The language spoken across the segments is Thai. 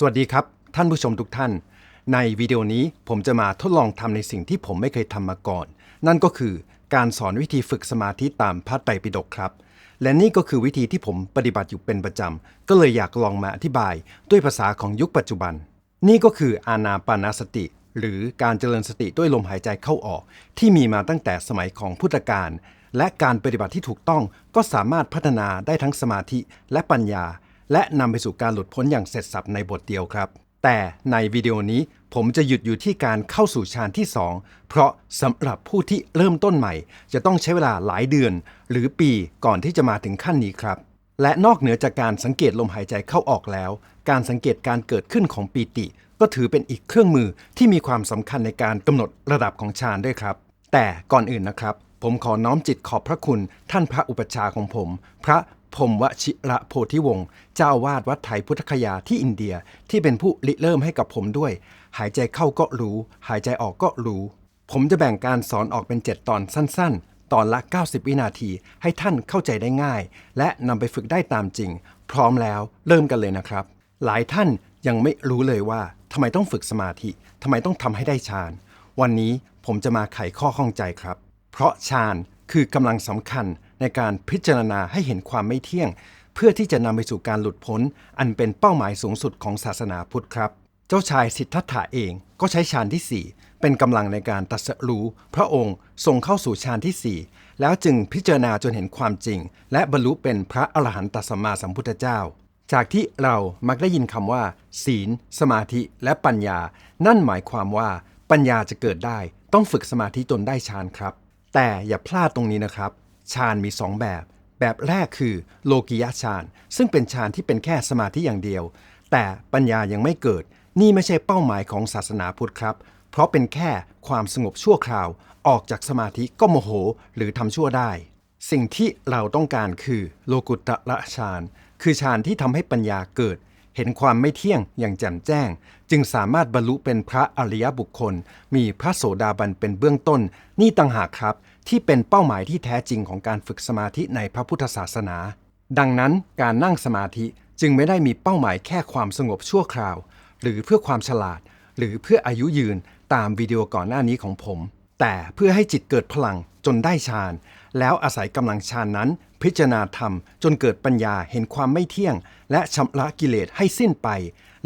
สวัสดีครับ ท่านผู้ชมทุกท่าน ในวิดีโอนี้ผมจะมาทดลองทำในสิ่งที่ผมไม่เคยทำมาก่อน นั่นก็คือการสอนวิธีฝึกสมาธิตามพระไตรปิฎกครับ และนี่ก็คือวิธีที่ผมปฏิบัติอยู่เป็นประจำก็เลยอยากลองมาอธิบายด้วยภาษาของยุคปัจจุบัน นี่ก็คืออานาปานาสติ หรือการเจริญสติด้วยลมหายใจเข้าออก ที่มีมาตั้งแต่สมัยของพุทธกาลและการปฏิบัติที่ถูกต้องก็สามารถพัฒนาได้ทั้งสมาธิและปัญญา และนำไปสู่การหลุดพ้นอย่างเสร็จสับในบทเดียวครับ แต่ในวิดีโอนี้ผมจะหยุดอยู่ที่การเข้าสู่ฌานที่ 2 เพราะสำหรับผู้ที่เริ่มต้นใหม่ จะต้องใช้เวลาหลายเดือน หรือปีก่อนที่จะมาถึงขั้นนี้ครับ และนอกเหนือจากการสังเกตลมหายใจเข้าออกแล้ว การสังเกตการเกิดขึ้นของปีติ ก็ถือเป็นอีกเครื่องมือที่มีความสำคัญในการกำหนดระดับของฌานด้วยครับ แต่ก่อนอื่นนะครับผมขอน้อมจิตขอบพระคุณท่านพระอุปชฌาย์ของผม พระ พรมวชิระโพธิวงศ์เจ้าอาวาดวัดไทยพุทธคยาที่อินเดียที่เป็นผู้ริเริ่มให้กับผมด้วย หายใจเข้าก็รู้ หายใจออกก็รู้ ผมจะแบ่งการสอนออกเป็น 7 ตอนสั้น ๆ ตอนละ 90 วินาที ให้ท่านเข้าใจได้ง่าย และนำไปฝึกได้ตามจริง พร้อมแล้วเริ่มกันเลยนะครับ หลายท่านยังไม่รู้เลยว่าทำไมต้องฝึกสมาธิทำไมต้องทำให้ได้ฌาน วันนี้ผมจะมาไขข้อข้องใจครับ เพราะฌานคือกำลังสำคัญ ในการพิจารณาให้เห็นความไม่เที่ยง เพื่อที่จะนำไปสู่การหลุดพ้น อันเป็นเป้าหมายสูงสุดของศาสนาพุทธครับ เจ้าชายสิทธัตถะเองก็ใช้ฌานที่ 4 เป็นกำลังในการตัสรู้ พระองค์ทรงเข้าสู่ฌานที่ 4 แล้วจึงพิจารณาจนเห็นความจริง และบรรลุเป็นพระอรหันตสัมมาสัมพุทธเจ้าจากที่เรามักได้ยินคำว่า ศีล สมาธิ และปัญญา นั่นหมายความว่าปัญญาจะเกิดได้ ต้องฝึกสมาธิจนได้ฌานครับ แต่อย่าพลาดตรงนี้นะครับ ฌานมี2แบบ แบบแรกคือโลกิยะฌานซึ่งเป็นฌานที่เป็นแค่สมาธิอย่างเดียว แต่ปัญญายังไม่เกิด นี่ไม่ใช่เป้าหมายของศาสนาพุทธครับ เพราะเป็นแค่ความสงบชั่วคราว ออกจากสมาธิก็โมโหหรือทำชั่วได้ สิ่งที่เราต้องการคือโลกุตระฌานคือฌานที่ทำให้ปัญญาเกิด เห็นความไม่เที่ยงอย่างแจ่มแจ้ง จึงสามารถบรรลุเป็นพระอริยบุคคล มีพระโสดาบันเป็นเบื้องต้น นี่ต่างหากครับ ที่เป็นเป้าหมายที่แท้จริงของการฝึกสมาธิในพระพุทธศาสนา ดังนั้นการนั่งสมาธิจึงไม่ได้มีเป้าหมายแค่ความสงบชั่วคราว หรือเพื่อความฉลาด หรือเพื่ออายุยืนตามวิดีโอก่อนหน้านี้ของผม แต่เพื่อให้จิตเกิดพลังจนได้ฌาน แล้วอาศัยกำลังฌานนั้น พิจารณาธรรมจนเกิดปัญญาเห็นความไม่เที่ยง และชำระกิเลสให้สิ้นไป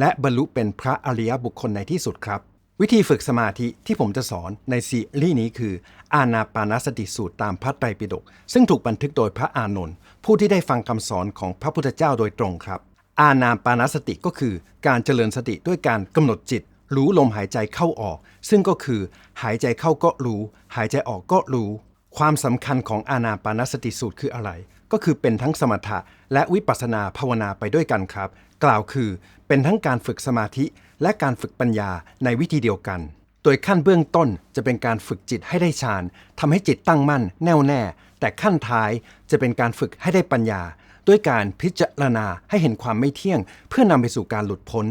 และบรรลุเป็นพระอริยบุคคลในที่สุดครับ วิธีฝึกสมาธิที่ผมจะสอนในซีรีส์นี้คือ อานาปานสติสูตรตามพระไตรปิฎกซึ่งถูกบันทึกโดยพระอานนท์ผู้ที่ได้ฟังคำสอนของพระพุทธเจ้าโดยตรงครับ อานาปานสติก็คือการเจริญสติด้วยการกำหนดจิต รู้ลมหายใจเข้าออก ซึ่งก็คือ หายใจเข้าก็รู้ หายใจออกก็รู้ ความสำคัญของอานาปานสติสูตรคืออะไร ก็คือเป็นทั้งสมถะและวิปัสสนาภาวนาไปด้วยกันครับ กล่าวคือ เป็นทั้งการฝึกสมาธิและการฝึกปัญญาในวิธีเดียวกัน โดยขั้นเบื้องต้นจะเป็นการฝึกจิตให้ได้ฌานทำให้จิตตั้งมั่น แน่วแน่ แต่ขั้นท้ายจะเป็นการฝึกให้ได้ปัญญาด้วยการพิจารณาให้เห็นความไม่เที่ยง เพื่อนำไปสู่การหลุดพ้น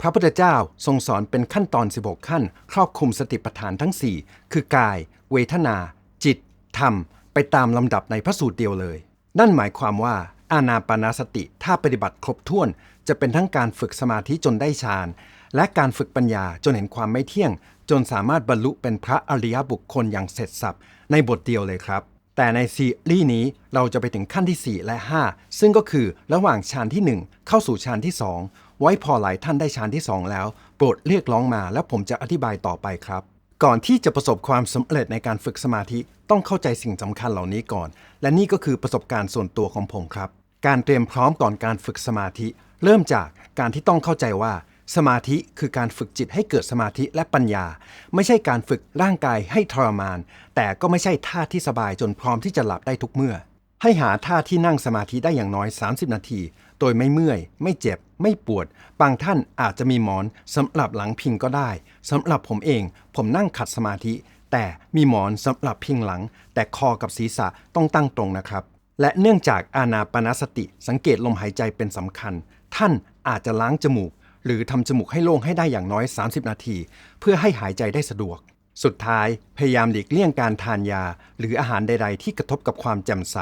พระพุทธเจ้าทรงสอนเป็นขั้นตอน 16 ขั้น ครอบคลุมสติปัฏฐานทั้ง 4 คือกาย เวทนา จิต ธรรม ไปตามลำดับในพระสูตรเดียวเลย นั่นหมายความว่าอานาปานาสติถ้าปฏิบัติครบถ้วน จะเป็นทั้งการฝึกสมาธิจนได้ฌาน และการฝึกปัญญาจนเห็นความไม่เที่ยง จนสามารถบรรลุเป็นพระอริยบุคคลอย่างเสร็จสับในบทเดียวเลยครับ แต่ในซีรีส์นี้เราจะไปถึงขั้นที่ 4 และ 5 ซึ่งก็คือระหว่างฌานที่ 1 เข้าสู่ฌานที่ 2 ไว้พอหลายท่านได้ฌานที่ 2 แล้ว โปรดเรียกร้องมาแล้วผมจะอธิบายต่อไปครับ ก่อนที่จะประสบความสำเร็จในการฝึกสมาธิต้องเข้าใจสิ่งสำคัญเหล่านี้ก่อน และนี่ก็คือประสบการณ์ส่วนตัวของผมครับ การเตรียมพร้อมก่อนการฝึกสมาธิ เริ่มจากการที่ต้องเข้าใจว่าสมาธิคือการฝึกจิตให้เกิดสมาธิและปัญญา ไม่ใช่การฝึกร่างกายให้ทรมาน แต่ก็ไม่ใช่ท่าที่สบายจนพร้อมที่จะหลับได้ทุกเมื่อ ให้หาท่าที่นั่งสมาธิได้อย่างน้อย 30 นาที โดยไม่เมื่อย ไม่เจ็บ ไม่ปวด บางท่านอาจจะมีหมอนสำหรับหลังพิงก็ได้สำหรับผมเอง ผมนั่งขัดสมาธิ แต่มีหมอนสำหรับพิงหลัง แต่คอกับศีรษะต้องตั้งตรงนะครับ และเนื่องจากอานาปานสติสังเกตลมหายใจเป็นสำคัญ ท่านอาจจะล้างจมูก หรือทำจมูกให้โล่งให้ได้อย่างน้อย 30 นาที เพื่อให้หายใจได้สะดวก สุดท้ายพยายามหลีกเลี่ยงการทานยา หรืออาหารใด ๆ ที่กระทบกับความแจ่มใส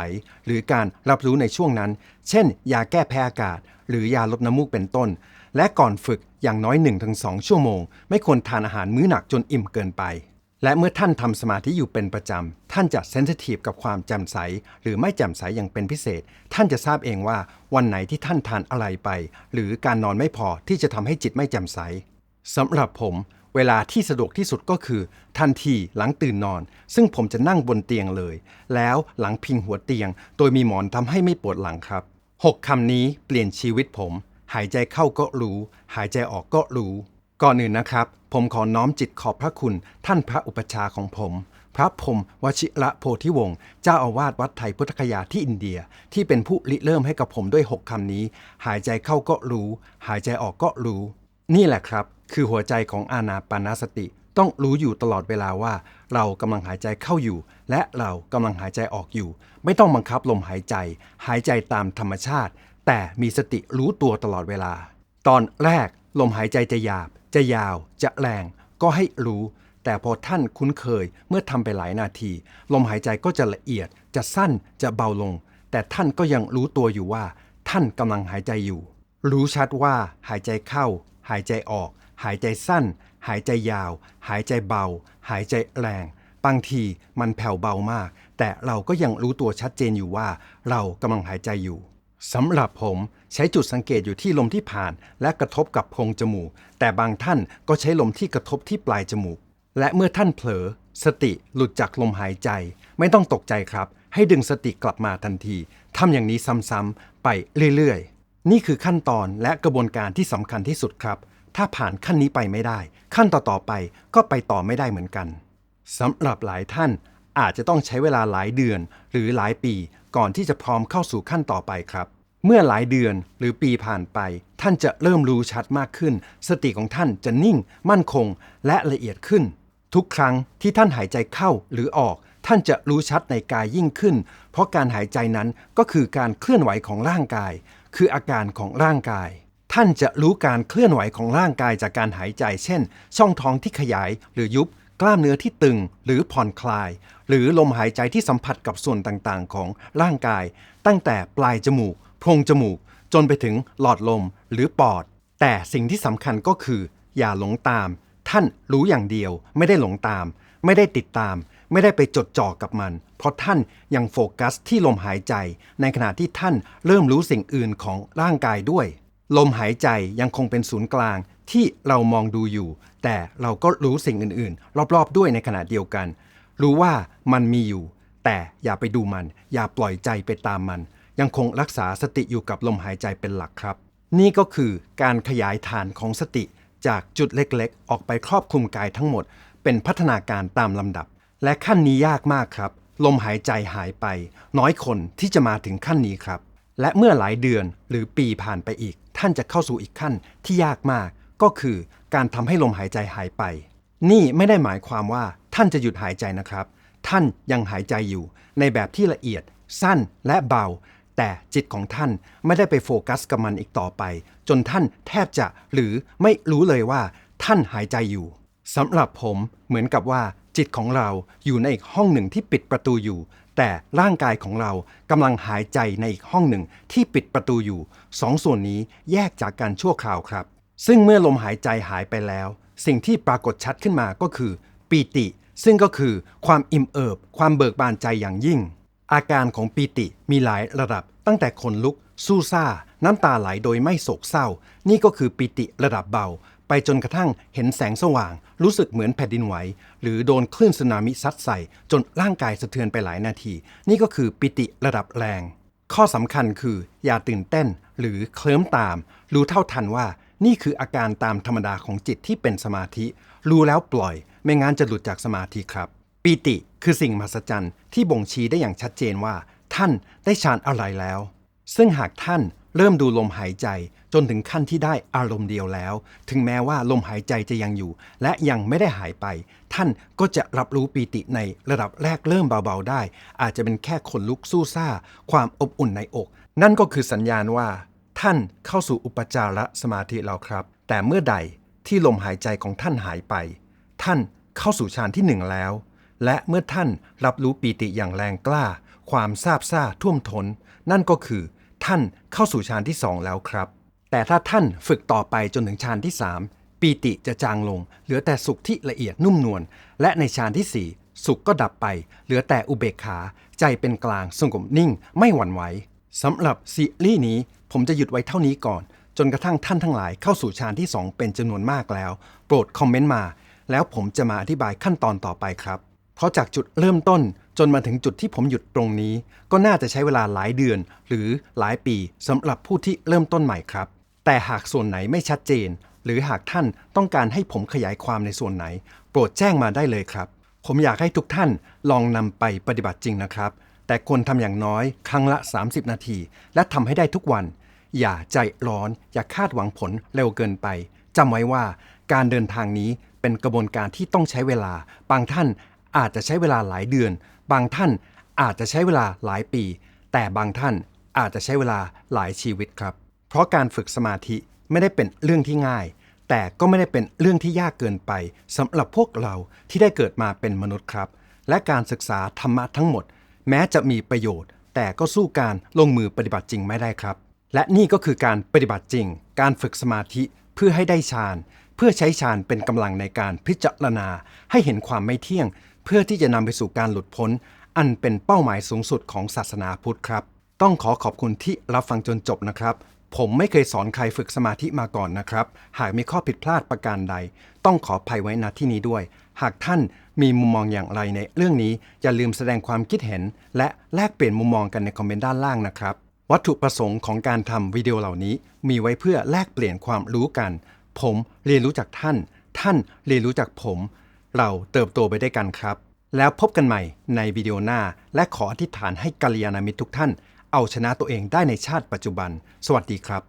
หรือการรับรู้ในช่วงนั้น เช่น ยาแก้แพ้อากาศ หรือยาลดน้ำมูกเป็นต้น และก่อนฝึกอย่างน้อย 1-2 ชั่วโมง ไม่ควรทานอาหารมื้อหนักจนอิ่มเกินไป และเมื่อท่านทำสมาธิอยู่เป็นประจำ ท่านจะเซนซิทีฟกับความแจ่มใส หรือไม่แจ่มใสอย่างเป็นพิเศษ ท่านจะทราบเองว่าวันไหนที่ท่านทานอะไรไป หรือการนอนไม่พอที่จะทำให้จิตไม่แจ่มใสสำหรับผม เวลาที่สะดวกที่สุดก็คือ ทันทีหลังตื่นนอน ซึ่งผมจะนั่งบนเตียงเลย แล้วหลังพิงหัวเตียง โดยมีหมอนทำให้ไม่ปวดหลังครับหกคำนี้เปลี่ยนชีวิตผม หายใจเข้าก็รู้ หายใจออกก็รู้ ก่อนอื่นนะครับ ผมขอน้อมจิตขอบพระคุณ ท่านพระอุปชาของผม พระพรมวชิระโพธิวงศ์เจ้าอาวาสวัดไทยพุทธคยาที่อินเดีย ที่เป็นผู้ริเริ่มให้กับผมด้วยหกคำนี้ หายใจเข้าก็รู้ หายใจออกก็รู้ นี่แหละครับ คือหัวใจของอานาปานาสติ ต้องรู้อยู่ตลอดเวลาว่า เรากำลังหายใจเข้าอยู่ และเรากำลังหายใจออกอยู่ ไม่ต้องบังคับลมหายใจ หายใจตามธรรมชาติ แต่มีสติรู้ตัวตลอดเวลา ตอนแรกลมหายใจจะหยาบ จะยาว จะแรง ก็ให้รู้ แต่พอท่านคุ้นเคยเมื่อทำไปหลายนาที ลมหายใจก็จะละเอียด จะสั้นจะเบาลง แต่ท่านก็ยังรู้ตัวอยู่ว่า ท่านกำลังหายใจอยู่ รู้ชัดว่าหายใจเข้า หายใจออก หายใจสั้น หายใจยาว หายใจเบา หายใจแรง บางทีมันแผ่วเบามาก แต่เราก็ยังรู้ตัวชัดเจนอยู่ว่า เรากำลังหายใจอยู่สำหรับผมใช้จุดสังเกตอยู่ที่ลมที่ผ่าน และกระทบกับโพรงจมูก แต่บางท่านก็ใช้ลมที่กระทบที่ปลายจมูก และเมื่อท่านเผลอ สติหลุดจากลมหายใจ ไม่ต้องตกใจครับ ให้ดึงสติกลับมาทันทีทำอย่างนี้ซ้ำๆไปเรื่อยๆ นี่คือขั้นตอนและกระบวนการที่สำคัญที่สุดครับ ถ้าผ่านขั้นนี้ไปไม่ได้ ขั้นต่อๆไปก็ไปต่อไม่ได้เหมือนกันสำหรับหลายท่านอาจจะต้องใช้เวลาหลายเดือน หรือหลายปีก่อนที่จะพร้อมเข้าสู่ขั้นต่อไปครับ เมื่อหลายเดือนหรือปีผ่านไป ท่านจะเริ่มรู้ชัดมากขึ้น สติของท่านจะนิ่ง มั่นคง และละเอียดขึ้น ทุกครั้งที่ท่านหายใจเข้าหรือออก ท่านจะรู้ชัดในกายยิ่งขึ้น เพราะการหายใจนั้นก็คือการเคลื่อนไหวของร่างกาย คืออาการของร่างกาย ท่านจะรู้การเคลื่อนไหวของร่างกายจากการหายใจ เช่น ช่องท้องที่ขยายหรือยุบ กล้ามเนื้อที่ตึงหรือผ่อนคลาย หรือลมหายใจที่สัมผัสกับส่วนต่างๆ ของร่างกาย ตั้งแต่ปลายจมูกโพรงจมูก จนไปถึงหลอดลมหรือปอด แต่สิ่งที่สำคัญก็คือ อย่าหลงตาม ท่านรู้อย่างเดียว ไม่ได้หลงตาม ไม่ได้ติดตาม ไม่ได้ไปจดจ่อกับมัน เพราะท่านยังโฟกัสที่ลมหายใจ ในขณะที่ท่านเริ่มรู้สิ่งอื่นของร่างกายด้วย ลมหายใจยังคงเป็นศูนย์กลางที่เรามองดูอยู่ แต่เราก็รู้สิ่งอื่นๆ รอบๆ ด้วยในขณะเดียวกัน รู้ว่ามันมีอยู่ แต่อย่าไปดูมัน อย่าปล่อยใจไปตามมัน ยังคงรักษาสติอยู่กับลมหายใจเป็นหลักครับ นี่ก็คือการขยายฐานของสติจากจุดเล็กๆ ออกไปครอบคลุมกายทั้งหมด เป็นพัฒนาการตามลำดับ และขั้นนี้ยากมากครับ ลมหายใจหายไป น้อยคนที่จะมาถึงขั้นนี้ครับ และเมื่อหลายเดือนหรือปีผ่านไปอีก ท่านจะเข้าสู่อีกขั้นที่ยากมาก ก็คือการทำให้ลมหายใจหายไป นี่ไม่ได้หมายความว่าท่านจะหยุดหายใจนะครับ ท่านยังหายใจอยู่ ในแบบที่ละเอียด สั้นและเบา แต่จิตของท่านไม่ได้ไปโฟกัสกับมันอีกต่อไป จนท่านแทบจะหรือไม่รู้เลยว่า ท่านหายใจอยู่สำหรับผมเหมือนกับว่า จิตของเราอยู่ในอีกห้องหนึ่งที่ปิดประตูอยู่ แต่ร่างกายของเรากำลังหายใจในอีกห้องหนึ่งที่ปิดประตูอยู่สองส่วนนี้แยกจากกันชั่วคราวครับ ซึ่งเมื่อลมหายใจหายไปแล้ว สิ่งที่ปรากฏชัดขึ้นมาก็คือ ปีติ ซึ่งก็คือความอิ่มเอิบ ความเบิกบานใจอย่างยิ่ง อาการของปีติมีหลายระดับตั้งแต่ขนลุก สู้ซ่า น้ำตาไหลโดยไม่โศกเศร้า นี่ก็คือปีติระดับเบา ไปจนกระทั่งเห็นแสงสว่าง รู้สึกเหมือนแผ่นดินไหว หรือโดนคลื่นสึนามิซัดใส่ จนร่างกายสะเทือนไปหลายนาที นี่ก็คือปิติระดับแรง ข้อสำคัญคือ อย่าตื่นเต้น หรือเคลิ้มตาม รู้เท่าทันว่า นี่คืออาการตามธรรมดาของจิตที่เป็นสมาธิ รู้แล้วปล่อย ไม่งั้นจะหลุดจากสมาธิครับปีติคือสิ่งมหัศจรรย์ที่บ่งชี้ได้อย่างชัดเจนว่า ท่านได้ฌานอะไรแล้ว ซึ่งหากท่านเริ่มดูลมหายใจจนถึงขั้นที่ได้อารมณ์เดียวแล้ว ถึงแม้ว่าลมหายใจจะยังอยู่ และยังไม่ได้หายไป ท่านก็จะรับรู้ปีติในระดับแรกเริ่มเบาๆได้ อาจจะเป็นแค่ขนลุกสู้ซ่า ความอบอุ่นในอก นั่นก็คือสัญญาณว่า ท่านเข้าสู่อุปจารสมาธิแล้วครับ แต่เมื่อใดที่ลมหายใจของท่านหายไป ท่านเข้าสู่ฌานที่หนึ่งแล้ว และเมื่อท่านรับรู้ปีติอย่างแรงกล้า ความซาบซ่าท่วมทน้น นั่นก็คือ ท่านเข้าสู่ฌานที่สองแล้วครับ แต่ถ้าท่านฝึกต่อไปจนถึงฌานที่3ปีติจะจางลง เหลือแต่สุขที่ละเอียดนุ่มนวลและในฌานที่4สุขก็ดับไป เหลือแต่อุเบกขา ใจเป็นกลางสงบนิ่งไม่หวั่นไหวสำหรับซีรีส์นี้ผมจะหยุดไว้เท่านี้ก่อน จนกระทั่งท่านทั้งหลายเข้าสู่ฌานที่ 2 เป็นจำนวนมากแล้ว โปรดคอมเมนต์มา แล้วผมจะมาอธิบายขั้นตอนต่อไปครับ เพราะจากจุดเริ่มต้น จนมาถึงจุดที่ผมหยุดตรงนี้ ก็น่าจะใช้เวลาหลายเดือน หรือหลายปีสำหรับผู้ที่เริ่มต้นใหม่ครับ แต่หากส่วนไหนไม่ชัดเจน หรือหากท่านต้องการให้ผมขยายความในส่วนไหน โปรดแจ้งมาได้เลยครับ ผมอยากให้ทุกท่านลองนำไปปฏิบัติจริงนะครับ แต่ควรทำอย่างน้อยครั้งละ 30 นาที และทำให้ได้ทุกวัน อย่าใจร้อน อย่าคาดหวังผลเร็วเกินไปจำไว้ว่าการเดินทางนี้เป็นกระบวนการที่ต้องใช้เวลา บางท่านอาจจะใช้เวลาหลายเดือน บางท่านอาจจะใช้เวลาหลายปี แต่บางท่านอาจจะใช้เวลาหลายชีวิตครับ เพราะการฝึกสมาธิไม่ได้เป็นเรื่องที่ง่าย แต่ก็ไม่ได้เป็นเรื่องที่ยากเกินไปสำหรับพวกเราที่ได้เกิดมาเป็นมนุษย์ครับ และการศึกษาธรรมะทั้งหมด แม้จะมีประโยชน์ แต่ก็สู้การลงมือปฏิบัติจริงไม่ได้ครับ และนี่ก็คือการปฏิบัติจริง การฝึกสมาธิเพื่อให้ได้ฌานเพื่อใช้ฌานเป็นกำลังในการพิจารณาให้เห็นความไม่เที่ยง เพื่อที่จะนำไปสู่การหลุดพ้น อันเป็นเป้าหมายสูงสุดของศาสนาพุทธครับ ต้องขอขอบคุณที่รับฟังจนจบนะครับ ผมไม่เคยสอนใครฝึกสมาธิมาก่อนนะครับ หากมีข้อผิดพลาดประการใด ต้องขออภัยไว้ณที่นี้ด้วย หากท่านมีมุมมองอย่างไรในเรื่องนี้ อย่าลืมแสดงความคิดเห็น และแลกเปลี่ยนมุมมองกันในคอมเมนต์ด้านล่างนะครับวัตถุประสงค์ของการทำวิดีโอเหล่านี้ มีไว้เพื่อแลกเปลี่ยนความรู้กัน ผมเรียนรู้จากท่าน ท่านเรียนรู้จากผม เราเติบโตไปได้วยกันครับ แล้วพบกันใหม่ในวิดีโอหน้า และขออธิษฐานให้กัลยาณมิตรทุกท่าน เอาชนะตัวเองได้ในชาติปัจจุบัน สวัสดีครับ